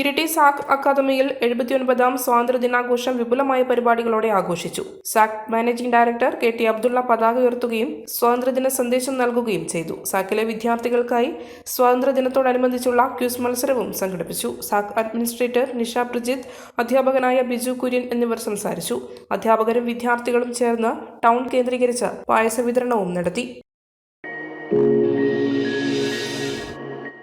ഇരിട്ടി സാക് അക്കാദമിയിൽ എഴുപത്തിയൊൻപതാം സ്വാതന്ത്ര്യദിനാഘോഷം വിപുലമായ പരിപാടികളോടെ ആഘോഷിച്ചു. സാക് managing director K T Abdulla പതാക ഉയർത്തുകയും സ്വാതന്ത്ര്യദിന സന്ദേശം നൽകുകയും ചെയ്തു. സാക്കിലെ വിദ്യാർത്ഥികൾക്കായി സ്വാതന്ത്ര്യദിനത്തോടനുബന്ധിച്ചുള്ള ക്യൂസ് മത്സരവും സംഘടിപ്പിച്ചു. സാക് അഡ്മിനിസ്ട്രേറ്റർ നിഷ പ്രജിത്ത് അധ്യാപകനായ ബിജു കുര്യൻ എന്നിവർ സംസാരിച്ചു. അധ്യാപകരും വിദ്യാർത്ഥികളും ചേർന്ന് ടൗൺ കേന്ദ്രീകരിച്ച് പായസ വിതരണവും നടത്തി.